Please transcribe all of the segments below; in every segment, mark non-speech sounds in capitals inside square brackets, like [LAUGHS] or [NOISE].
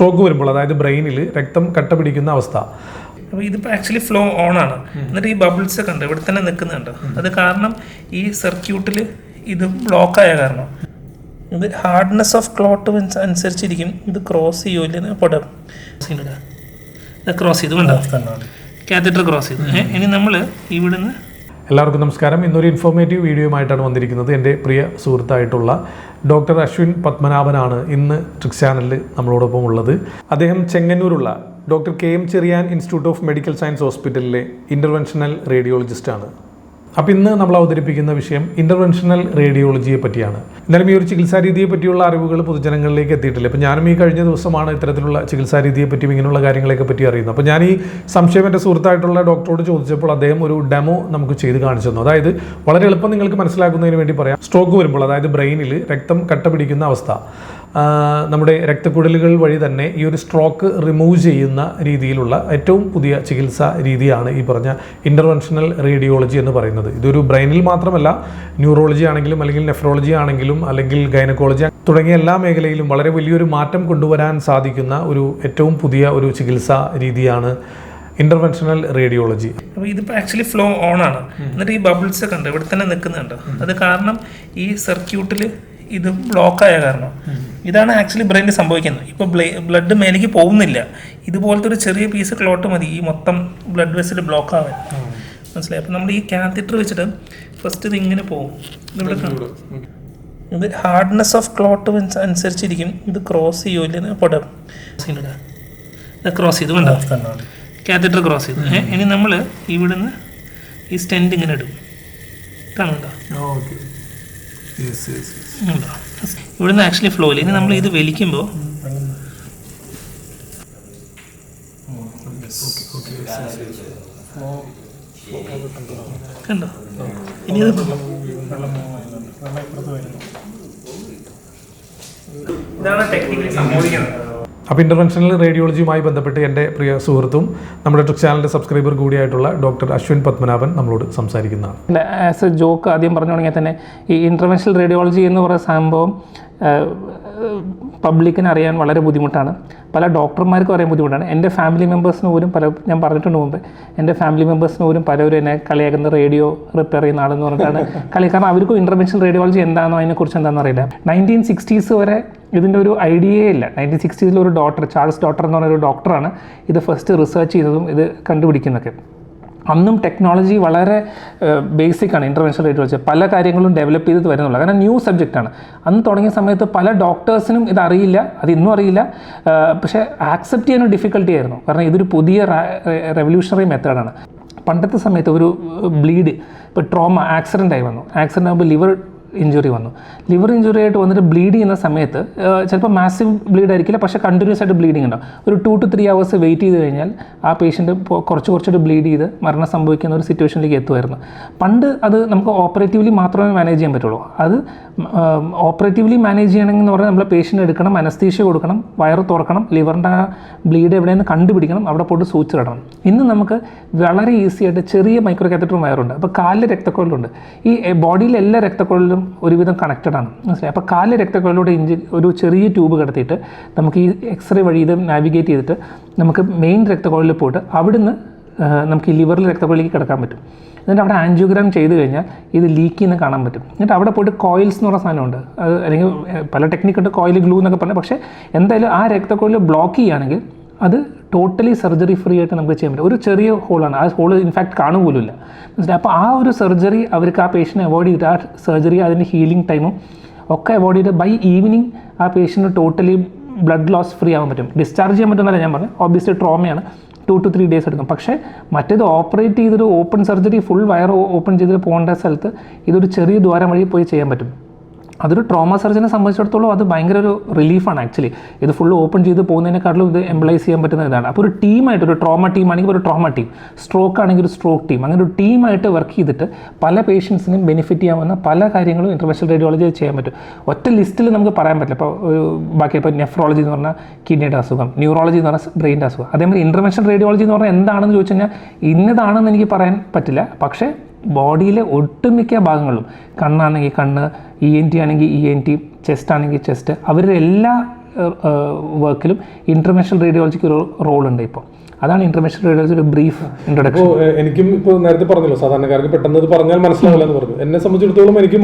Stroke വരുമ്പോൾ അതായത് ബ്രെയിനിൽ രക്തം കട്ട പിടിക്കുന്ന അവസ്ഥ. അപ്പോൾ ഇതിപ്പോൾ ആക്ച്വലി ഫ്ലോ ഓൺ ആണ്. എന്നിട്ട് ഈ ബബിൾസ് ഒക്കെ ഉണ്ട് ഇവിടെ തന്നെ നിൽക്കുന്നുണ്ട്. അത് കാരണം ഈ സർക്യൂട്ടിൽ ഇത് ബ്ലോക്കായ കാരണം. ഇത് ഹാർഡ്നെസ് ഓഫ് ക്ലോട്ട് അനുസരിച്ചിരിക്കും. ഇത് ക്രോസ് പടം ക്രോസ് ചെയ്തു കണ്ടോ കാത്തറ്റർ ക്രോസ് ചെയ്തു. ഇനി നമ്മൾ ഇവിടുന്ന് എല്ലാവർക്കും നമസ്കാരം. ഇന്നൊരു ഇൻഫോർമേറ്റീവ് വീഡിയോയുമായിട്ടാണ് വന്നിരിക്കുന്നത്. എന്റെ പ്രിയ സുഹൃത്തായിട്ടുള്ള ഡോക്ടർ അശ്വിൻ പത്മനാഭനാണ് ഇന്ന് ട്രിക്സ് ചാനലിൽ നമ്മളോടൊപ്പം ഉള്ളത്. അദ്ദേഹം ചെങ്ങന്നൂരുള്ള doctor K M Cherian institute of medical science ഹോസ്പിറ്റലിലെ ഇന്റർവെൻഷണൽ റേഡിയോളജിസ്റ്റാണ് അപ്പോൾ ഇന്ന് നമ്മൾ അവതരിപ്പിക്കുന്ന വിഷയം ഇന്റർവെൻഷണൽ റേഡിയോളജിയെ പറ്റിയാണ്. എന്നാലും ഈ ഒരു ചികിത്സാ രീതിയെ പറ്റിയുള്ള അറിവുകൾ പൊതുജനങ്ങളിലേക്ക് എത്തിയിട്ടില്ല. അപ്പോൾ ഞാനും ഈ കഴിഞ്ഞ ദിവസമാണ് ഇത്തരത്തിലുള്ള ചികിത്സാ രീതിയെ പറ്റിയും ഇങ്ങനെയുള്ള കാര്യങ്ങളെയൊക്കെ പറ്റി അറിയുന്നത്. അപ്പോൾ ഞാൻ ഈ സംശയം എന്റെ സുഹൃത്തായിട്ടുള്ള ഡോക്ടറോട് ചോദിച്ചപ്പോൾ അദ്ദേഹം ഒരു ഡെമോ നമുക്ക് ചെയ്ത് കാണിച്ചു തന്നു. അതായത് വളരെ എളുപ്പം നിങ്ങൾക്ക് മനസ്സിലാക്കുന്നതിന് വേണ്ടി പറയാം. സ്ട്രോക്ക് വരുമ്പോൾ അതായത് ബ്രെയിനിൽ രക്തം കട്ട പിടിക്കുന്ന അവസ്ഥ. നമ്മുടെ രക്തക്കുഴലുകൾ വഴി തന്നെ ഈ ഒരു സ്ട്രോക്ക് റിമൂവ് ചെയ്യുന്ന രീതിയിലുള്ള ഏറ്റവും പുതിയ ചികിത്സാ രീതിയാണ് ഈ പറഞ്ഞ ഇന്റർവെൻഷണൽ റേഡിയോളജി എന്ന് പറയുന്നത്. ഇതൊരു ബ്രെയിനിൽ മാത്രമല്ല ന്യൂറോളജി ആണെങ്കിലും അല്ലെങ്കിൽ നെഫ്രോളജി ആണെങ്കിലും അല്ലെങ്കിൽ ഗൈനക്കോളജി തുടങ്ങിയ എല്ലാ മേഖലയിലും വളരെ വലിയൊരു മാറ്റം കൊണ്ടുവരാൻ സാധിക്കുന്ന ഒരു ഏറ്റവും പുതിയ ഒരു ചികിത്സാ രീതിയാണ് ഇന്റർവെൻഷണൽ റേഡിയോളജി അപ്പോൾ ഇതിപ്പോൾ ആക്ച്വലി ഫ്ലോ ഓൺ ആണ്. എന്നിട്ട് ഈ ബബിൾസ് ഒക്കെ ഉണ്ട് ഇവിടെ തന്നെ നിൽക്കുന്നുണ്ട്? അത് കാരണം ഈ സർക്യൂട്ടിൽ ഇത് ബ്ലോക്കായ കാരണം. ഇതാണ് ആക്ച്വലി ബ്രെയിനിൽ സംഭവിക്കുന്നത്. ഇപ്പോൾ ബ്ലഡ് മേലേക്ക് പോകുന്നില്ല. ഇതുപോലത്തെ ഒരു ചെറിയ പീസ് ക്ലോട്ട് മതി. ഈ മൊത്തം ബ്ലഡ് വെസിൽ ബ്ലോക്ക് ആവാൻ. മനസ്സിലായി? അപ്പോൾ നമ്മൾ ഈ കാത്തറ്റർ വെച്ചിട്ട് ഫസ്റ്റ് ഇത് ഇങ്ങനെ പോകും. ഇവിടെ. ഇത് ഹാർഡ്നെസ് ഓഫ് ക്ലോട്ട് അനുസരിച്ചിരിക്കും. ഇത് ക്രോസ് ചെയ്യൂലെന്ന് ഇത് ക്രോസ് ചെയ്തു കണ്ടോ? കാത്തറ്റർ ക്രോസ് ചെയ്തു. ഇനി നമ്മൾ ഇവിടുന്ന് ഈ സ്റ്റെൻഡ് ഇങ്ങനെ ഇടും. കാണുന്നുണ്ടോ? ഉണ്ടോ? ഇവിടുന്ന് ആക്ച്വലി ഫ്ലോ ഇല്ല. ഇനി നമ്മൾ ഇത് വലിക്കുമ്പോൾ കണ്ടോ? ഇനി അത് ഇതാണ് ടെക്നിക്കലി സംഭവിക്കുന്നത്. അപ്പോൾ ഇന്റർവെൻഷണൽ റേഡിയോളജിയുമായി ബന്ധപ്പെട്ട് എന്റെ പ്രിയ സുഹൃത്തും നമ്മുടെ ട്രിക് ചാനലിന്റെ സബ്സ്ക്രൈബർ കൂടിയായിട്ടുള്ള ഡോക്ടർ അശ്വിൻ പത്മനാഭൻ നമ്മളോട് സംസാരിക്കുന്നതാണ്. ആസ് എ ജോക്ക് ആദ്യം പറഞ്ഞു തുടങ്ങിയാൽ തന്നെ ഈ ഇന്റർവെൻഷണൽ റേഡിയോളജി എന്ന് പറയുന്ന സംഭവം പബ്ലിക്കിന് അറിയാൻ വളരെ ബുദ്ധിമുട്ടാണ്. പല ഡോക്ടർമാർക്കും അറിയാൻ ബുദ്ധിമുട്ടാണ്. എന്റെ ഫാമിലി മെമ്പേഴ്സിന് പോലും പല ഞാൻ പറഞ്ഞിട്ടുണ്ട് മുമ്പ് എന്റെ ഫാമിലി മെമ്പേഴ്സിന് പോലും പലരും എന്നെ കളിയാക്കുന്ന റേഡിയോ റിപ്പയർ ചെയ്യുന്ന ആളെന്ന് പറഞ്ഞിട്ടാണ് [LAUGHS] കളി. കാരണം അവർക്കും ഇന്റർവെൻഷൻ റേഡിയോളജി എന്താണോ അതിനെക്കുറിച്ച് എന്താണെന്ന് അറിയില്ല. നയന്റീൻ സിക്സ്റ്റീസ് വരെ ഇതിന്റെ ഒരു ഐഡിയയേ ഇല്ല. നയന്റീൻ സിക്സ്റ്റീസിൽ ഒരു ഡോക്ടർ ചാൾസ് ഡോക്ടർ എന്ന് പറഞ്ഞൊരു ഡോക്ടറാണ് ഇത് ഫസ്റ്റ് റിസർച്ച് ചെയ്തതും ഇത് കണ്ടുപിടിക്കുന്നതൊക്കെ അന്നും ടെക്നോളജി വളരെ ബേസിക് ആണ് റേറ്റ് വെച്ച്. പല കാര്യങ്ങളും ഡെവലപ്പ് ചെയ്ത് വരുന്നുള്ളൂ. കാരണം ന്യൂ സബ്ജക്റ്റാണ് അന്ന് തുടങ്ങിയ സമയത്ത് പല ഡോക്ടേഴ്സിനും ഇത് അറിയില്ല. അത് അറിയില്ല. പക്ഷേ ആക്സെപ്റ്റ് ചെയ്യാൻ ഡിഫിക്കൽട്ടി ആയിരുന്നു. കാരണം ഇതൊരു പുതിയ റെവല്യൂഷണറി മെത്തേഡാണ് പണ്ടത്തെ സമയത്ത് ഒരു ബ്ലീഡ് ഇപ്പോൾ ട്രോമ ആക്സിഡന്റ് ആയി വന്നു. ആക്സിഡന്റ് ആകുമ്പോൾ ലിവർ ഇഞ്ചുറി വന്നു. ലിവർ ഇഞ്ചുറി ആയിട്ട് വന്നിട്ട് ബ്ലീഡ് ചെയ്യുന്ന സമയത്ത് ചിലപ്പോൾ മാസീവ് ബ്ലീഡ് ആയിരിക്കില്ല പക്ഷേ കണ്ടിന്യൂസ് ആയിട്ട് ബ്ലീഡിങ് ഉണ്ടാവും. ഒരു two to three hours wait ചെയ്ത് കഴിഞ്ഞാൽ ആ പേഷ്യന്റ് കുറച്ച് കുറച്ചായിട്ട് ബ്ലീഡ് ചെയ്ത് മരണം സംഭവിക്കുന്ന ഒരു സിറ്റുവേഷനിലേക്ക് എത്തുമായിരുന്നു. പണ്ട് അത് നമുക്ക് ഓപ്പറേറ്റീവ്ലി മാത്രമേ മാനേജ് ചെയ്യാൻ പറ്റുള്ളൂ. അത് ഓപ്പറേറ്റീവ്ലി മാനേജ് ചെയ്യണമെങ്കിൽ എന്ന് പറഞ്ഞാൽ നമ്മൾ പേഷ്യന്റ് എടുക്കണം അനസ്തീഷ്യ കൊടുക്കണം വയറ് തുറക്കണം ലിവറിന്റെ ബ്ലീഡ് എവിടെയെന്ന് കണ്ടുപിടിക്കണം അവിടെ പോയിട്ട് സൂച്ചർ ഇടണം ഇന്ന് നമുക്ക് വളരെ ഈസി ആയിട്ട് ചെറിയ മൈക്രോ കാത്തറ്ററും വയറുണ്ട്. അപ്പോൾ കാലിൽ രക്തക്കുഴലുണ്ട്. ഈ ബോഡിയിലെ എല്ലാ രക്തക്കുഴലിലും ഒരുവിധം കണക്റ്റഡ് ആണ്. മനസ്സിലായി? അപ്പോൾ കാലിലെ രക്തക്കുഴലിലൂടെ ഇഞ്ചി ഒരു ചെറിയ ട്യൂബ് കിടത്തിയിട്ട് നമുക്ക് ഈ എക്സ്റേ വഴി ഇത് നാവിഗേറ്റ് ചെയ്തിട്ട് നമുക്ക് മെയിൻ രക്തക്കുഴലിൽ പോയിട്ട് അവിടുന്ന് നമുക്ക് ഈ ലിവറിൽ രക്തക്കുഴലിലേക്ക് കിടക്കാൻ പറ്റും. എന്നിട്ട് അവിടെ ആൻജിയോഗ്രാം ചെയ്ത് കഴിഞ്ഞാൽ ഇത് ലീക്ക് ചെയ്യുന്ന കാണാൻ പറ്റും. എന്നിട്ട് അവിടെ പോയിട്ട് കോയിൽസ് എന്ന് പറഞ്ഞ സാധനമുണ്ട്. അത് അല്ലെങ്കിൽ പല ടെക്നിക്കുണ്ട് കോയിൽ ഗ്ലൂ എന്നൊക്കെ പറഞ്ഞാൽ പക്ഷേ എന്തായാലും ആ രക്തക്കുഴൽ ബ്ലോക്ക് ചെയ്യുകയാണെങ്കിൽ അത് ടോട്ടലി സർജറി ഫ്രീ ആയിട്ട് നമുക്ക് ചെയ്യാൻ പറ്റും. ഒരു ചെറിയ ഹോളാണ് ആ ഹോൾ ഇൻഫാക്ട് കാണും പോലുമില്ല മനസ്സിലായി? അപ്പോൾ ആ ഒരു സർജറി അവർക്ക് ആ പേഷ്യന്റ് അവോയ്ഡ് ചെയ്തിട്ട് ആ സർജറി അതിന്റെ ഹീലിംഗ് ടൈമും ഒക്കെ അവോയ്ഡ് ചെയ്ത് ബൈ ഈവനിങ് ആ patient totally blood loss free ആവാൻ പറ്റും. ഡിസ്ചാർജ് ചെയ്യാൻ പറ്റുന്നല്ല ഞാൻ പറഞ്ഞു ഓബിയസ്ലി ട്രോമയാണ് ടു ടു ത്രീ ഡേയ്സ് എടുക്കും. പക്ഷേ മറ്റേത് ഓപ്പറേറ്റ് ചെയ്തൊരു ഓപ്പൺ സർജറി ഫുൾ വയർ ഓപ്പൺ ചെയ്തിട്ട് പോകേണ്ട സ്ഥലത്ത് ഇതൊരു ചെറിയ ദ്വാരം വഴി പോയി ചെയ്യാൻ പറ്റും. അതൊരു ട്രോമ സർജനെ സംബന്ധിച്ചിടത്തോളം അത് ഭയങ്കര ഒരു റിലീഫാണ് ആക്ച്വലി ഇത് ഫുൾ ഓപ്പൺ ചെയ്ത് പോകുന്നതിനെക്കാട്ടിലും ഇത് എംപ്ലൈസ് ചെയ്യാൻ പറ്റുന്ന ഇതാണ്. അപ്പോൾ ഒരു ടീമായിട്ട് ഒരു ട്രോമ ടീം ആണെങ്കിൽ ഒരു ട്രോമ ടീം സ്ട്രോക്ക് ആണെങ്കിൽ ഒരു സ്ട്രോക്ക് ടീം അങ്ങനെ ഒരു ടീമായിട്ട് വർക്ക് ചെയ്തിട്ട് പല പേഷ്യൻസിനും ബെനിഫിറ്റ് ചെയ്യാവുന്ന പല കാര്യങ്ങളും ഇന്റർവെൻഷണൽ റേഡിയോളജി ചെയ്യാൻ പറ്റും. ഒറ്റ ലിസ്റ്റിൽ നമുക്ക് പറയാൻ പറ്റില്ല. ഇപ്പോൾ ബാക്കി ഇപ്പോൾ നെഫ്രോളജി എന്ന് പറഞ്ഞാൽ കിഡ്നിയുടെ അസുഖം ന്യൂറോളജി എന്ന് പറഞ്ഞാൽ ബ്രെയിന്റെ അസുഖം. അതേമാതിരി ഇന്റർവെൻഷൻ റേഡിയോളജി എന്ന് പറഞ്ഞാൽ എന്താണെന്ന് ചോദിച്ചു കഴിഞ്ഞാൽ ഇന്നതാണെന്ന് എനിക്ക് പറയാൻ പറ്റില്ല. പക്ഷേ ബോഡിയിലെ ഒട്ടുമിക്ക ഭാഗങ്ങളും കണ്ണാണെങ്കിൽ കണ്ണ് ഇ എൻ ടി ആണെങ്കിൽ ഇ എൻ ടി ചെസ്റ്റ് ആണെങ്കിൽ ചെസ്റ്റ് അവരുടെ എല്ലാ വർക്കിലും ഇന്റർനാഷണൽ റേഡിയോളജിക്ക് ഒരു ഉണ്ട് ഇപ്പോൾ അതാണ് ഇന്റർനാഷണൽ റേഡിയോളജി ഒരു ബ്രീഫ് ഇൻട്രൊഡക്ഷൻ എനിക്കും ഇപ്പോൾ നേരത്തെ പറഞ്ഞല്ലോ സാധാരണക്കാർക്ക് പെട്ടെന്ന് ഇത് പറഞ്ഞാൽ മനസ്സിലാവില്ല എന്ന് പറഞ്ഞു. എന്നെ സംബന്ധിച്ചിടത്തോളം എനിക്ക്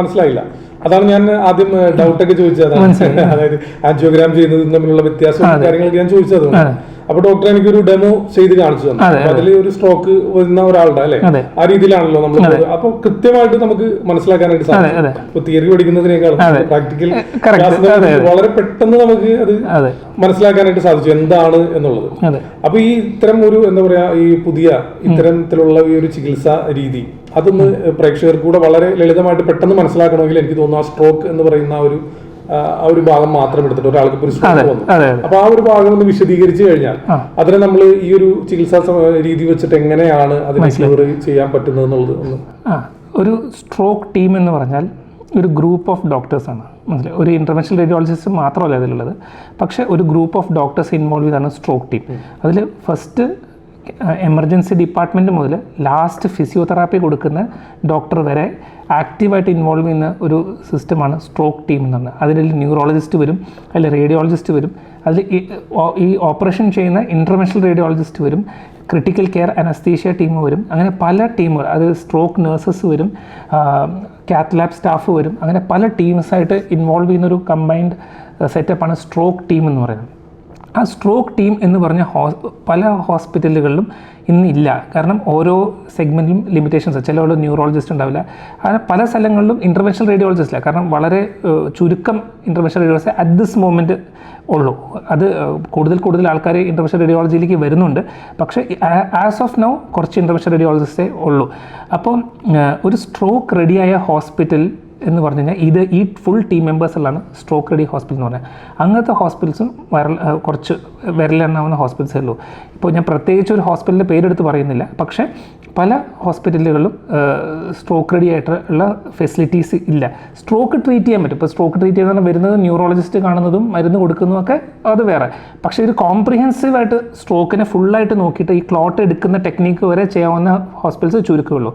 മനസ്സിലായില്ല. അതാണ് ഞാൻ ആദ്യം ഡൗട്ടൊക്കെ ചോദിച്ചത്. [LAUGHS] അതായത് ആൻജിയോഗ്രാം ചെയ്യുന്നതും തമ്മിലുള്ള വ്യത്യാസം കാര്യങ്ങളൊക്കെ ഞാൻ ചോദിച്ചത്. അപ്പൊ ഡോക്ടർ എനിക്കൊരു ഡെമോ ചെയ്ത് കാണിച്ചു തന്നു. അതിൽ ഒരു സ്ട്രോക്ക് വരുന്ന ഒരാളുടെ അല്ലെ? ആ രീതിയിലാണല്ലോ നമ്മൾ അപ്പൊ കൃത്യമായിട്ട് നമുക്ക് മനസ്സിലാക്കാനായിട്ട് സാധിക്കും. ഇപ്പൊ തിയറി പഠിക്കുന്നതിനേക്കാളും പ്രാക്ടിക്കൽ വളരെ പെട്ടെന്ന് നമുക്ക് അത് മനസ്സിലാക്കാനായിട്ട് സാധിച്ചു എന്താണ് എന്നുള്ളത്. അപ്പൊ ഈ ഇത്തരം ഒരു എന്താ പറയാ ഈ പുതിയ ഇത്തരത്തിലുള്ള ഈ ഒരു ചികിത്സാ രീതി അതൊന്ന് പ്രേക്ഷകർക്ക് കൂടെ വളരെ ലളിതമായിട്ട് പെട്ടെന്ന് മനസ്സിലാക്കണമെങ്കിൽ എനിക്ക് തോന്നുന്നു ആ സ്ട്രോക്ക് എന്ന് പറയുന്ന ഒരു ആ, ഒരു ഭാഗം മാത്രം എടുത്തിട്ട് ഒരാൾക്ക് ഒരു സ്ട്രോക്ക് വന്നു. അപ്പൊ ആ ഒരു ഭാഗം ഒന്ന് വിശദീകരിച്ചു കഴിഞ്ഞാൽ അതിനെ നമ്മൾ ഈ ഒരു ചികിത്സാ രീതി വെച്ചിട്ട് എങ്ങനെയാണ് അതിനെ ചെയ്യാൻ പറ്റുന്നത് എന്നുള്ളത് ഒന്ന് ഒരു സ്ട്രോക്ക് ടീം എന്ന് പറഞ്ഞാൽ ഒരു ഗ്രൂപ്പ് ഓഫ് ഡോക്ടേഴ്സാണ് മനസ്സിലായി? ഒരു ഇന്റർവെൻഷൻ റേഡിയോളജിസ്റ്റ് മാത്രമല്ല അതിലുള്ളത്. പക്ഷേ ഒരു ഗ്രൂപ്പ് ഓഫ് ഡോക്ടേഴ്സ് ഇൻവോൾവ് ചെയ്താണ് സ്ട്രോക്ക് ടീം അതിൽ ഫസ്റ്റ് എമർജൻസി ഡിപ്പാർട്ട്മെന്റ് മുതൽ ലാസ്റ്റ് ഫിസിയോതെറാപ്പി കൊടുക്കുന്ന ഡോക്ടർ വരെ ആക്റ്റീവായിട്ട് ഇൻവോൾവ് ചെയ്യുന്ന ഒരു സിസ്റ്റമാണ് സ്ട്രോക്ക് ടീം എന്ന് പറഞ്ഞാൽ. അതിൽ ന്യൂറോളജിസ്റ്റ് വരും അതിൽ റേഡിയോളജിസ്റ്റ് വരും അതിൽ ഈ ഓപ്പറേഷൻ ചെയ്യുന്ന ഇന്റർനാഷണൽ റേഡിയോളജിസ്റ്റ് വരും ക്രിട്ടിക്കൽ കെയർ അനസ്തീഷ്യ ടീം വരും അങ്ങനെ പല ടീമുകൾ അത് സ്ട്രോക്ക് നേഴ്സസ് വരും കാത്ത് ലാബ് സ്റ്റാഫ് വരും അങ്ങനെ പല ടീംസായിട്ട് ഇൻവോൾവ് ചെയ്യുന്ന ഒരു കമ്പൈൻഡ് സെറ്റപ്പാണ് സ്ട്രോക്ക് ടീം എന്ന് പറയുന്നത്. ആ സ്ട്രോക്ക് ടീം എന്ന് പറഞ്ഞ ഹോ പല ഹോസ്പിറ്റലുകളിലും ഇന്ന് ഇല്ല. കാരണം ഓരോ സെഗ്മെന്റിലും ലിമിറ്റേഷൻസ് ചില ന്യൂറോളജിസ്റ്റ് ഉണ്ടാവില്ല. അങ്ങനെ പല സ്ഥലങ്ങളിലും ഇന്റർവെൻഷണൽ റേഡിയോളജിസ്റ്റ് ഇല്ല. കാരണം വളരെ ചുരുക്കം interventional radiologist at this moment ഉള്ളൂ. അത് കൂടുതൽ കൂടുതൽ ആൾക്കാർ ഇന്റർവെൻഷൻ റേഡിയോളജിയിലേക്ക് വരുന്നുണ്ട്. പക്ഷേ ആസ് ഓഫ് നൗ കുറച്ച് ഇന്റർവെൻഷൻ റേഡിയോളജിസ്റ്റേ ഉള്ളൂ. അപ്പം ഒരു സ്ട്രോക്ക് റെഡിയായ ഹോസ്പിറ്റൽ എന്ന് പറഞ്ഞു കഴിഞ്ഞാൽ ഇത് ഈ ഫുൾ ടീം മെമ്പേഴ്സിലാണ് സ്ട്രോക്ക് റെഡി ഹോസ്പിറ്റൽ എന്ന് പറഞ്ഞാൽ അങ്ങനത്തെ ഹോസ്പിറ്റൽസും വരൽ കുറച്ച് വിരലെണ്ണാവുന്ന ഹോസ്പിറ്റൽസേ ഉള്ളൂ. ഇപ്പോൾ ഞാൻ പ്രത്യേകിച്ച് ഒരു ഹോസ്പിറ്റലിന്റെ പേരെടുത്ത് പറയുന്നില്ല. പക്ഷേ പല ഹോസ്പിറ്റലുകളിലും സ്ട്രോക്ക് റെഡി ആയിട്ടുള്ള ഫെസിലിറ്റീസ് ഇല്ല. സ്ട്രോക്ക് ട്രീറ്റ് ചെയ്യാൻ പറ്റും. ഇപ്പോൾ സ്ട്രോക്ക് ട്രീറ്റ് ചെയ്യുന്ന വരുന്നത് ന്യൂറോളജിസ്റ്റ് കാണുന്നതും മരുന്ന് കൊടുക്കുന്നതും ഒക്കെ അത് വേറെ. പക്ഷേ ഒരു കോംപ്രിഹെൻസീവ് ആയിട്ട് സ്ട്രോക്കിനെ ഫുള്ളായിട്ട് നോക്കിയിട്ട് ഈ ക്ലോട്ട് എടുക്കുന്ന ടെക്നീക്ക് വരെ ചെയ്യാവുന്ന ഹോസ്പിറ്റൽസ് ചുരുക്കമുള്ളൂ.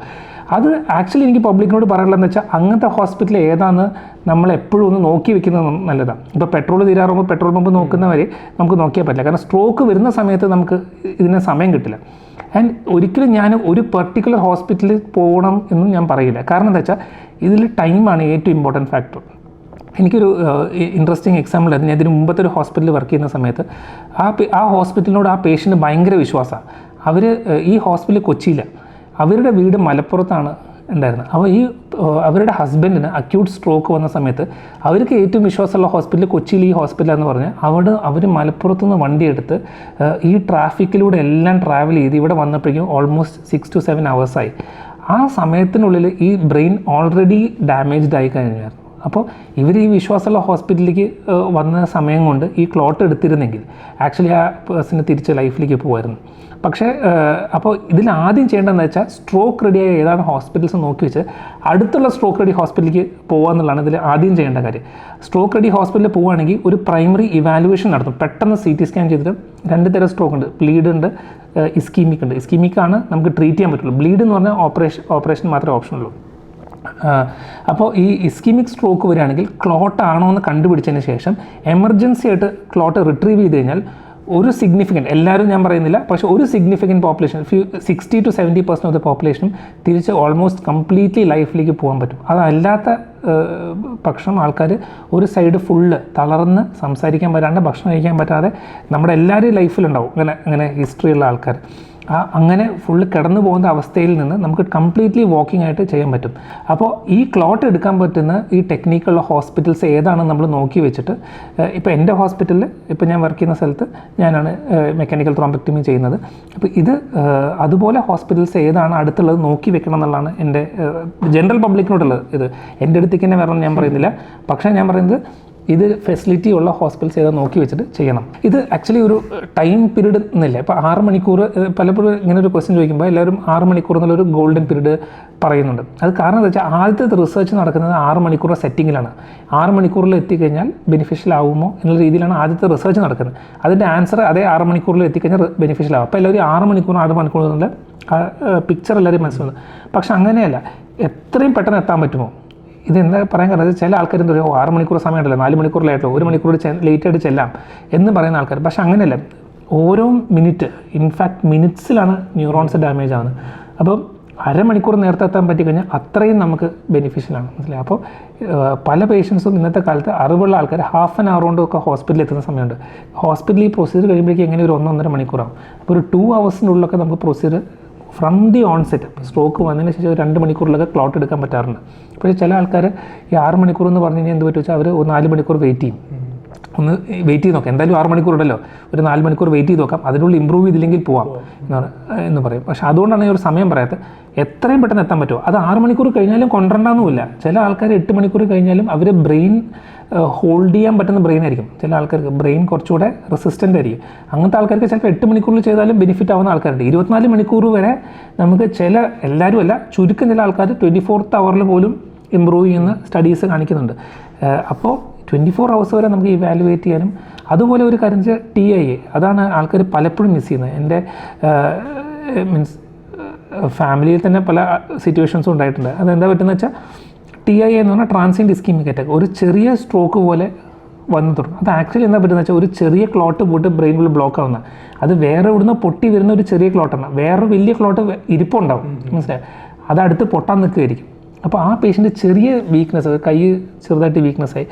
അത് ആക്ച്വലി എനിക്ക് പബ്ലിക്കിനോട് പറയാനുള്ളതെന്ന് വെച്ചാൽ അങ്ങനത്തെ ഹോസ്പിറ്റൽ ഏതാണെന്ന് നമ്മൾ എപ്പോഴും ഒന്ന് നോക്കി വെക്കുന്നത് നല്ലതാണ് ഇപ്പോൾ പെട്രോൾ തീരാറുമ്പോൾ പെട്രോൾ പമ്പ് നോക്കുന്നവരെ നമുക്ക് നോക്കിയാൽ പറ്റില്ല. കാരണം സ്ട്രോക്ക് വരുന്ന സമയത്ത് നമുക്ക് ഇതിന് സമയം കിട്ടില്ല. ആൻഡ് ഒരിക്കലും ഞാൻ ഒരു പെർട്ടിക്കുലർ ഹോസ്പിറ്റലിൽ പോകണം എന്നും ഞാൻ പറയില്ല. കാരണം എന്താ വെച്ചാൽ ഇതിൽ ടൈമാണ് ഏറ്റവും ഇമ്പോർട്ടന്റ് ഫാക്ടർ എനിക്കൊരു ഇൻട്രസ്റ്റിംഗ് എക്സാമ്പിൾ ആയിരുന്നു. ഞാൻ ഇതിന് മുമ്പത്തെ ഒരു ഹോസ്പിറ്റലിൽ വർക്ക് ചെയ്യുന്ന സമയത്ത് ആ ആ ഹോസ്പിറ്റലിനോട് ആ പേഷ്യന്റ് ഭയങ്കര വിശ്വാസമാണ് അവർ ഈ ഹോസ്പിറ്റൽ കൊച്ചിയിലാണ് അവരുടെ വീട് മലപ്പുറത്താണ്. ഉണ്ടായിരുന്നത് അപ്പോൾ ഈ അവരുടെ ഹസ്ബൻഡിന് അക്യൂട്ട് സ്ട്രോക്ക് വന്ന സമയത്ത് അവർക്ക് ഏറ്റവും വിശ്വാസമുള്ള ഹോസ്പിറ്റൽ കൊച്ചിയിൽ ഈ ഹോസ്പിറ്റലാന്ന് പറഞ്ഞ് അവിടെ അവർ മലപ്പുറത്തു നിന്ന് വണ്ടിയെടുത്ത് ഈ ട്രാഫിക്കിലൂടെ എല്ലാം ട്രാവൽ ചെയ്ത് ഇവിടെ വന്നപ്പോഴേക്കും ഓൾമോസ്റ്റ് സിക്സ് ടു സെവൻ ആയി. ആ സമയത്തിനുള്ളിൽ ഈ ബ്രെയിൻ ഓൾറെഡി ഡാമേജ്ഡ് ആയി കഴിഞ്ഞായിരുന്നു. അപ്പോൾ ഇവർ ഈ വിശ്വാസമുള്ള ഹോസ്പിറ്റലിലേക്ക് വന്ന സമയം കൊണ്ട് ഈ ക്ലോട്ട് എടുത്തിരുന്നെങ്കിൽ ആക്ച്വലി ആ പേഴ്സണ് തിരിച്ച് ലൈഫിലേക്ക് പോകുമായിരുന്നു പക്ഷേ അപ്പോൾ ഇതിൽ ആദ്യം ചെയ്യേണ്ടതെന്ന് വെച്ചാൽ സ്ട്രോക്ക് റെഡിയായ ഏതാണ് ഹോസ്പിറ്റൽസ് നോക്കി വെച്ച് അടുത്തുള്ള സ്ട്രോക്ക് റെഡി ഹോസ്പിറ്റലിലേക്ക് പോകുക എന്നുള്ളതാണ് ഇതിൽ ആദ്യം ചെയ്യേണ്ട കാര്യം. സ്ട്രോക്ക് റെഡി ഹോസ്പിറ്റലിൽ പോവുകയാണെങ്കിൽ ഒരു പ്രൈമറി ഇവാലുവേഷൻ നടത്തും. പെട്ടെന്ന് സി ടി സ്കാൻ ചെയ്തിട്ട് രണ്ട് തരം സ്ട്രോക്ക് ഉണ്ട്. ബ്ലീഡ് ഉണ്ട് ഇസ്കീമിക് ഉണ്ട്. ഇസ്കീമിക് ആണ് നമുക്ക് ട്രീറ്റ് ചെയ്യാൻ പറ്റുള്ളൂ. ബ്ലീഡ് എന്ന് പറഞ്ഞാൽ ഓപ്പറേഷൻ ഓപ്പറേഷൻ മാത്രമേ ഓപ്ഷൻ ഉള്ളൂ. അപ്പോൾ ഈ ഇസ്കീമിക് സ്ട്രോക്ക് വരികയാണെങ്കിൽ ക്ലോട്ട് ആണോ എന്ന് കണ്ടുപിടിച്ചതിന് ശേഷം എമർജൻസി ആയിട്ട് ക്ലോട്ട് റിട്രീവ് ചെയ്ത് കഴിഞ്ഞാൽ ഒരു സിഗ്നിഫിക്കന്റ് എല്ലാവരും ഞാൻ പറയുന്നില്ല പക്ഷേ ഒരു significant population few sixty to seventy percent of the പോപ്പുലേഷനും തിരിച്ച് ഓൾമോസ്റ്റ് കംപ്ലീറ്റ്ലി ലൈഫിലേക്ക് പോകാൻ പറ്റും. അതല്ലാത്ത പക്ഷം ആൾക്കാർ ഒരു സൈഡ് ഫുള്ള് തളർന്ന് സംസാരിക്കാൻ പറ്റാണ്ട് ഭക്ഷണം കഴിക്കാൻ പറ്റാതെ നമ്മുടെ എല്ലാവരുടെയും ലൈഫിലുണ്ടാവും അങ്ങനെ അങ്ങനെ ഹിസ്റ്ററിയുള്ള ആൾക്കാർ അങ്ങനെ ഫുള്ള് കിടന്നു പോകുന്ന അവസ്ഥയിൽ നിന്ന് നമുക്ക് കംപ്ലീറ്റ്ലി വാക്കിംഗ് ആയിട്ട് ചെയ്യാൻ പറ്റും. അപ്പോൾ ഈ ക്ലോട്ട് എടുക്കാൻ പറ്റുന്ന ഈ ടെക്നിക്കുള്ള ഹോസ്പിറ്റൽസ് ഏതാണെന്ന് നമ്മൾ നോക്കി വെച്ചിട്ട് ഇപ്പോൾ എന്റെ ഹോസ്പിറ്റലിൽ ഇപ്പോൾ ഞാൻ വർക്ക് ചെയ്യുന്ന സ്ഥലത്ത് ഞാനാണ് മെക്കാനിക്കൽ ത്രോംബക്ടമി ചെയ്യുന്നത്. അപ്പോൾ ഇത് അതുപോലെ ഹോസ്പിറ്റൽസ് ഏതാണ് അടുത്തുള്ളത് നോക്കി വെക്കണം എന്നുള്ളതാണ് എന്റെ ജനറൽ പബ്ലിക്കിനോടുള്ളത് ഇത്. എന്റെ അടുത്തേക്ക് തന്നെ വരണം ഞാൻ പറയുന്നില്ല. പക്ഷേ ഞാൻ പറയുന്നത് ഇത് ഫെസിലിറ്റി ഉള്ള ഹോസ്പിറ്റൽസ് ഏതാ നോക്കി വെച്ചിട്ട് ചെയ്യണം. ഇത് ആക്ച്വലി ഒരു ടൈം പീരീഡ് എന്നില്ല ഇപ്പോൾ ആറ് മണിക്കൂർ പലപ്പോഴും ഇങ്ങനെ ഒരു ക്വസ്റ്റ്യൻ ചോദിക്കുമ്പോൾ എല്ലാവരും ആറ് മണിക്കൂർ എന്നുള്ളൊരു ഗോൾഡൻ പീരീഡ് പറയുന്നുണ്ട്. അത് കാരണം എന്താ വെച്ചാൽ ആദ്യത്തെ റിസർച്ച് നടക്കുന്നത് ആറ് മണിക്കൂർ സെറ്റിങ്ങിലാണ് ആറ് മണിക്കൂറിൽ എത്തിക്കഴിഞ്ഞാൽ ബെനിഫിഷ്യൽ ആവുമോ എന്നുള്ള രീതിയിലാണ് ആദ്യത്തെ റിസർച്ച് നടക്കുന്നത്. അതിന്റെ ആൻസർ അതേ ആറ് മണിക്കൂറിൽ എത്തിക്കഴിഞ്ഞാൽ ബെനിഫിഷ്യൽ ആവും. അപ്പോൾ എല്ലാവരും ആറ് മണിക്കൂർ ആറ് മണിക്കൂർ എന്നുള്ള പിക്ചർ എല്ലാവരും മനസ്സിലാവുന്നത് പക്ഷെ അങ്ങനെയല്ല. എത്രയും പെട്ടെന്ന് എത്താൻ പറ്റുമോ? ഇതെന്താ പറയാൻ കാരണം ചില ആൾക്കാർ എന്താ പറയുക ആറ് മണിക്കൂർ സമയമുണ്ടല്ലോ നാല് മണിക്കൂറിലായിട്ടോ ഒരു മണിക്കൂർ ലേറ്റ് ആയിട്ട് ചെല്ലാം എന്ന് പറയുന്ന ആൾക്കാർ പക്ഷെ അങ്ങനെയല്ല. ഓരോ മിനിറ്റ് ഇൻഫാക്ട് മിനിറ്റ്സിലാണ് ന്യൂറോൺസ് ഡാമേജ് ആവുന്നത്. അപ്പം അരമണിക്കൂർ നേരത്തെ എത്താൻ പറ്റിക്കഴിഞ്ഞാൽ അത്രയും നമുക്ക് ബെനിഫിഷ്യലാണ് മനസ്സിലായി? അപ്പോൾ പല പേഷ്യൻസും ഇന്നത്തെ കാലത്ത് അറിവുള്ള ആൾക്കാർ ഹാഫ് ആൻ അവർ കൊണ്ടൊക്കെ ഹോസ്പിറ്റലിൽ എത്തുന്ന സമയമുണ്ട്. ഹോസ്പിറ്റലിൽ ഈ പ്രൊസീജിയർ കഴിയുമ്പോഴേക്കും എങ്ങനെ ഒരു ഒന്നൊന്നര മണിക്കൂറാവും. അപ്പോൾ ഒരു ടു ഹവേഴ്സിന്റെ ഉള്ളിലൊക്കെ നമുക്ക് procedure from the onset stroke വന്നതിന് ശേഷം രണ്ട് മണിക്കൂറിലൊക്കെ ക്ലോട്ട് എടുക്കാൻ പറ്റാറുണ്ട്. പക്ഷേ ചില ആൾക്കാർ ഈ ആറ് മണിക്കൂർ എന്ന് പറഞ്ഞു കഴിഞ്ഞാൽ എന്ത് പറ്റും വെച്ചാൽ അവർ ഒരു നാല് മണിക്കൂർ വെയിറ്റ് ചെയ്യും. ഒന്ന് വെയിറ്റ് ചെയ്ത് നോക്കാം. എന്തായാലും ആറ് മണിക്കൂർ ഉണ്ടല്ലോ. ഒരു നാല് മണിക്കൂർ വെയിറ്റ് ചെയ്ത് നോക്കാം. അതിനുള്ളിൽ ഇമ്പ്രൂവ് ചെയ്തില്ലെങ്കിൽ പോവാം എന്ന് പറയും. പക്ഷേ അതുകൊണ്ടാണ് ഈ ഒരു സമയം പറയാത്തത്. എത്രയും പെട്ടെന്ന് എത്താൻ പറ്റുമോ? അത് ആറ് മണിക്കൂർ കഴിഞ്ഞാലും കൊണ്ടുവരണ്ടെന്നുമില്ല ചില ആൾക്കാർ എട്ട് മണിക്കൂർ കഴിഞ്ഞാലും അവർ ബ്രെയിൻ ഹോൾഡ് ചെയ്യാൻ പറ്റുന്ന ബ്രെയിൻ ആയിരിക്കും. ചില ആൾക്കാർക്ക് ബ്രെയിൻ കുറച്ചുകൂടെ റെസിസ്റ്റന്റ് ആയിരിക്കും. അങ്ങനത്തെ ആൾക്കാർക്ക് ചിലപ്പോൾ എട്ട് മണിക്കൂറിൽ ചെയ്താലും ബെനിഫിറ്റ് ആവുന്ന ആൾക്കാരുണ്ട്. ഇരുപത്തിനാല് മണിക്കൂർ വരെ നമുക്ക് ചില എല്ലാവരും അല്ല ചുരുക്കം ചില ആൾക്കാർ ട്വന്റി ഫോർത്ത് അവറിൽ പോലും ഇമ്പ്രൂവ് ചെയ്യുന്ന സ്റ്റഡീസ് കാണിക്കുന്നുണ്ട്. അപ്പോൾ ട്വന്റി ഫോർ അവേഴ്സ് വരെ നമുക്ക് ഇവാലുവേറ്റ് ചെയ്യാനും അതുപോലെ ഒരു കാര്യം വെച്ചാൽ ടി ഐ എ അതാണ് ആൾക്കാർ പലപ്പോഴും മിസ് ചെയ്യുന്നത്. എന്റെ മീൻസ് ഫാമിലിയിൽ തന്നെ പല സിറ്റുവേഷൻസും ഉണ്ടായിട്ടുണ്ട്. അതെന്താ പറ്റുന്നത് വെച്ചാൽ ടി ഐ എന്ന് പറഞ്ഞാൽ ട്രാൻസിയന്റ് ഇസ്കീമിക് അറ്റാക്ക് ഒരു ചെറിയ സ്ട്രോക്ക് പോലെ വന്നു തുടങ്ങും. അത് ആക്ച്വലി എന്താ പറ്റുന്നത് വെച്ചാൽ ഒരു ചെറിയ ക്ലോട്ട് പോയിട്ട് ബ്രെയിനിൽ ബ്ലോക്ക് ആവുന്ന. അത് വേറെ ഇവിടുന്ന് പൊട്ടി വരുന്ന ഒരു ചെറിയ ക്ലോട്ടാണ് വേറെ വലിയ ക്ലോട്ട് ഇരിപ്പുണ്ടാവും. മനസ്സിലായി? അത് അടുത്ത് പൊട്ടാൻ നിൽക്കുകയായിരിക്കും അപ്പോൾ ആ പേഷ്യന്റ് ചെറിയ വീക്ക്നെസ് കൈ ചെറുതായിട്ട് വീക്ക്നെസ് ആയി.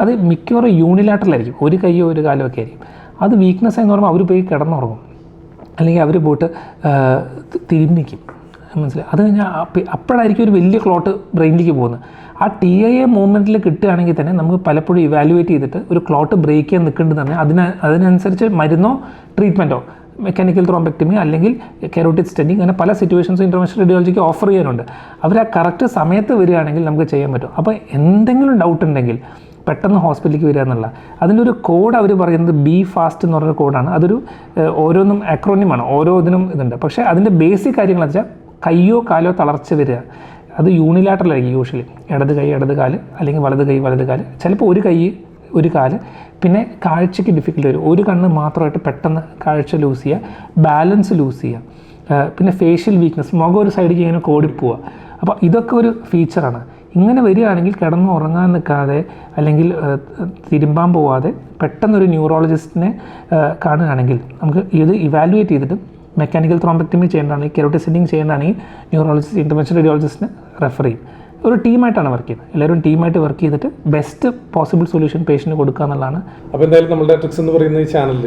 അത് മിക്കവാറും യൂണിലാറ്ററിലായിരിക്കും ഒരു കൈയോ ഒരു കാലോ ഒക്കെ ആയിരിക്കും. അത് വീക്ക്നെസ് ആയെന്ന് പറയുമ്പോൾ അവർ പോയി കിടന്നുറങ്ങും. അല്ലെങ്കിൽ അവർ പോയിട്ട് തിരിഞ്ഞിക്കും മനസ്സിലായി? അത് കഴിഞ്ഞാൽ അപ്പ- അപ്പോഴായിരിക്കും ഒരു വലിയ ക്ലോട്ട് ബ്രെയിനിലേക്ക് പോകുന്നത്. ആ ടി ഐ എ മൂവ്മെന്റിൽ കിട്ടുകയാണെങ്കിൽ തന്നെ നമുക്ക് പലപ്പോഴും ഇവാലുവേറ്റ് ചെയ്തിട്ട് ഒരു ക്ലോട്ട് ബ്രേക്ക് ചെയ്യാൻ നിൽക്കേണ്ടത് തന്നെ അതിന് അതിനനുസരിച്ച് മരുന്നോ ട്രീറ്റ്മെന്റോ മെക്കാനിക്കൽ ത്രോംബെക്ടമി അല്ലെങ്കിൽ കെറോട്ടിക് സ്റ്റെൻഡിങ് അങ്ങനെ പല സിറ്റുവേഷൻസും ഇന്റർവെൻഷൻ റേഡിയോളജിക്ക് ഓഫർ ചെയ്യാനുണ്ട്. അവർ ആ കറക്റ്റ് സമയത്ത് വരികയാണെങ്കിൽ നമുക്ക് ചെയ്യാൻ പറ്റും. അപ്പോൾ എന്തെങ്കിലും ഡൗട്ട് ഉണ്ടെങ്കിൽ പെട്ടെന്ന് ഹോസ്പിറ്റലിലേക്ക് വരിക എന്നുള്ള. അതിന്റെ ഒരു കോഡ് അവർ പറയുന്നത് ബി ഫാസ്റ്റ് എന്ന് പറഞ്ഞ കോഡാണ് അതൊരു ഓരോന്നും അക്രോണിമാണ് ഓരോ ഇതിനും ഇതുണ്ട്. പക്ഷേ അതിന്റെ ബേസിക് കാര്യങ്ങളെന്ന് വെച്ചാൽ കയ്യോ കാലോ തളർച്ച വരിക. അത് യൂണിലാറ്ററലായിരിക്കും യൂഷ്വലി ഇടത് കൈ ഇടത് കാൽ അല്ലെങ്കിൽ വലത് കൈ വലത് കാൽ. ചിലപ്പോൾ ഒരു കൈ ഒരു കാൽ. പിന്നെ കാഴ്ചയ്ക്ക് ഡിഫിക്കൽട്ട് വരും. ഒരു കണ്ണ് മാത്രമായിട്ട് പെട്ടെന്ന് കാഴ്ച ലൂസ് ചെയ്യുക. ബാലൻസ് ലൂസ് ചെയ്യുക. പിന്നെ ഫേഷ്യൽ വീക്ക്നെസ് മുഖം ഒരു സൈഡിലേക്ക് ഇങ്ങനെ കോടിപ്പോവുക. അപ്പോൾ ഇതൊക്കെ ഒരു ഫീച്ചറാണ് ഇങ്ങനെ വരികയാണെങ്കിൽ കിടന്ന് ഉറങ്ങാൻ നിൽക്കാതെ അല്ലെങ്കിൽ തിരുമ്പാൻ പോവാതെ പെട്ടെന്നൊരു ന്യൂറോളജിസ്റ്റിനെ കാണുകയാണെങ്കിൽ നമുക്ക് ഇത് ഇവാലുവേറ്റ് ചെയ്തിട്ട് മെക്കാനിക്കൽ ത്രോംബക്ടമി ചെയ്യേണ്ടതാണെങ്കിൽ കെറോട്ടിസിൻഡിങ് ചെയ്യേണ്ടതാണെങ്കിൽ ന്യൂറോളജിസ്റ്റ് ഇന്റർവെൻഷൻ റേഡിയോളജിസ്റ്റിന് റെഫർ ചെയ്യും. ഒരു ടീമായിട്ടാണ് വർക്ക് ചെയ്യുന്നത്. എല്ലാവരും ടീമായിട്ട് വർക്ക് ചെയ്തിട്ട് ബെസ്റ്റ് പോസിബിൾ സൊല്യൂഷൻ പേഷ്യന്റ് കൊടുക്കുക എന്നുള്ളതാണ്. അപ്പോൾ എന്തായാലും നമ്മുടെ ട്രിക്സ് എന്ന് പറയുന്ന ഈ ചാനലിൽ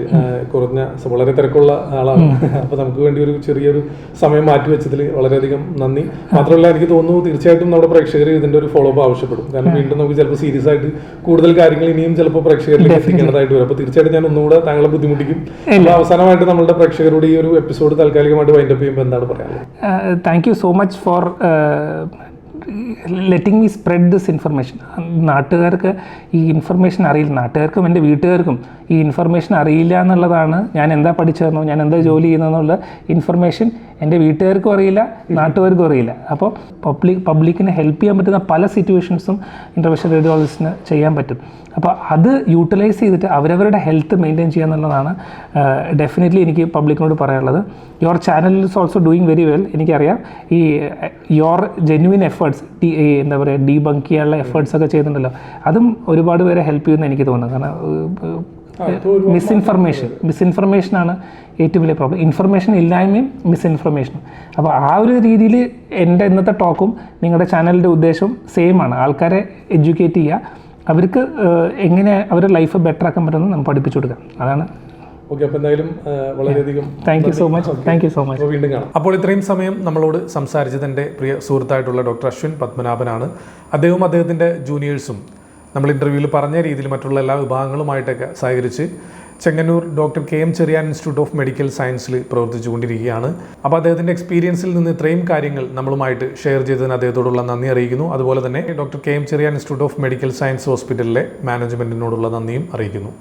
കുറഞ്ഞ വളരെ തിരക്കുള്ള ആളാണ്. അപ്പോൾ നമുക്ക് വേണ്ടി ഒരു ചെറിയൊരു സമയം മാറ്റി വെച്ചതിൽ വളരെയധികം നന്ദി. മാത്രമല്ല എനിക്ക് തോന്നുന്നു തീർച്ചയായിട്ടും നമ്മുടെ പ്രേക്ഷകർ ഇതിന്റെ ഒരു ഫോളോ അപ്പ് ആവശ്യപ്പെടും. കാരണം വീണ്ടും നമുക്ക് ചിലപ്പോൾ സീരിയസ് ആയിട്ട് കൂടുതൽ കാര്യങ്ങൾ ഇനിയും ചിലപ്പോൾ പ്രേക്ഷകരിലേക്ക് എത്തിക്കേണ്ടതായിട്ട് വരും. അപ്പോൾ തീർച്ചയായിട്ടും ഞാൻ ഒന്നുകൂടെ താങ്കളെ ബുദ്ധിമുട്ടിക്കും. അവസാനമായിട്ട് നമ്മുടെ പ്രേക്ഷകരോട് ഈ ഒരു എപ്പിസോഡ് താൽക്കാലികമായിട്ട് വൈൻഡപ്പ് ചെയ്യുമ്പോൾ എന്താണ് പറയാനുള്ളത്? Thank you so much for letting me spread this information നാട്ടുകാർക്ക് ഈ ഇൻഫർമേഷൻ അറിയില്ല. നാട്ടുകാർക്കും എന്റെ വീട്ടുകാർക്കും ഈ ഇൻഫർമേഷൻ അറിയില്ല എന്നുള്ളതാണ് ഞാൻ എന്താ പഠിച്ചതെന്നോ ഞാൻ എന്താ ജോലി ചെയ്യുന്നതെന്നുള്ള ഇൻഫർമേഷൻ എന്റെ വീട്ടുകാർക്കും അറിയില്ല നാട്ടുകാർക്കും അറിയില്ല. അപ്പോൾ പബ്ലിക് പബ്ലിക്കിനെ ഹെൽപ്പ് ചെയ്യാൻ പറ്റുന്ന പല സിറ്റുവേഷൻസും ഇന്റർവെഷൻ റേഡിയോളജിസ്റ്റിന് ചെയ്യാൻ പറ്റും. അപ്പോൾ അത് യൂട്ടിലൈസ് ചെയ്തിട്ട് അവരവരുടെ ഹെൽത്ത് മെയിന്റെയിൻ ചെയ്യുക എന്നുള്ളതാണ് ഡെഫിനറ്റ്ലി എനിക്ക് പബ്ലിക്കിനോട് പറയാനുള്ളത്. Your channel is also doing very well എനിക്കറിയാം. ഈ യുവർ ജെന്യുവിൻ എഫേർട്സ് എന്താ പറയുക ഡീബങ്ക് ചെയ്യാനുള്ള എഫേർട്സ് ഒക്കെ ചെയ്യുന്നുണ്ടല്ലോ അതും ഒരുപാട് പേരെ ഹെൽപ്പ് ചെയ്യുമെന്ന് എനിക്ക് തോന്നുന്നു. കാരണം മിസ്ഇൻഫർമേഷൻ മിസ്ഇൻഫർമേഷനാണ് ഏറ്റവും വലിയ പ്രോബ്ലം ഇൻഫർമേഷൻ ഇല്ലായ്മയും മിസ്ഇൻഫർമേഷനും അപ്പോൾ ആ ഒരു രീതിയിൽ എന്റെ ഇന്നത്തെ ടോക്കും നിങ്ങളുടെ ചാനലിന്റെ ഉദ്ദേശവും സെയിം ആണ്. ആൾക്കാരെ എഡ്യൂക്കേറ്റ് ചെയ്യുക. അവർക്ക് എങ്ങനെ അവരുടെ ലൈഫ് ബെറ്റർ ആക്കാൻ പറ്റുമെന്ന് നമ്മൾ പഠിപ്പിച്ചു കൊടുക്കാം. അതാണ്. ഓക്കെ അപ്പോൾ എന്തായാലും വളരെയധികം thank you so much thank you so much വീണ്ടും കാണാം. അപ്പോൾ ഇത്രയും സമയം നമ്മളോട് സംസാരിച്ചത് എന്റെ പ്രിയ സുഹൃത്തായിട്ടുള്ള ഡോക്ടർ അശ്വിൻ പത്മനാഭനാണ്. അദ്ദേഹവും അദ്ദേഹത്തിന്റെ ജൂനിയേഴ്സും നമ്മൾ ഇന്റർവ്യൂവിൽ പറഞ്ഞ രീതിയിൽ മറ്റുള്ള എല്ലാ വിഭാഗങ്ങളുമായിട്ടൊക്കെ സഹകരിച്ച് Chengannur doctor K M Cherian institute of medical സയൻസിൽ പ്രവർത്തിച്ചു കൊണ്ടിരിക്കുകയാണ് അപ്പോൾ അദ്ദേഹത്തിന്റെ എക്സ്പീരിയൻസിൽ നിന്ന് ഇത്രയും കാര്യങ്ങൾ നമ്മളുമായിട്ട് ഷെയർ ചെയ്തതിന് അദ്ദേഹത്തോടുള്ള നന്ദി അറിയിക്കുന്നു. അതുപോലെ തന്നെ doctor K M Cherian institute of medical science ഹോസ്പിറ്റലിലെ മാനേജ്മെന്റിനോടുള്ള നന്ദിയും അറിയിക്കുന്നു.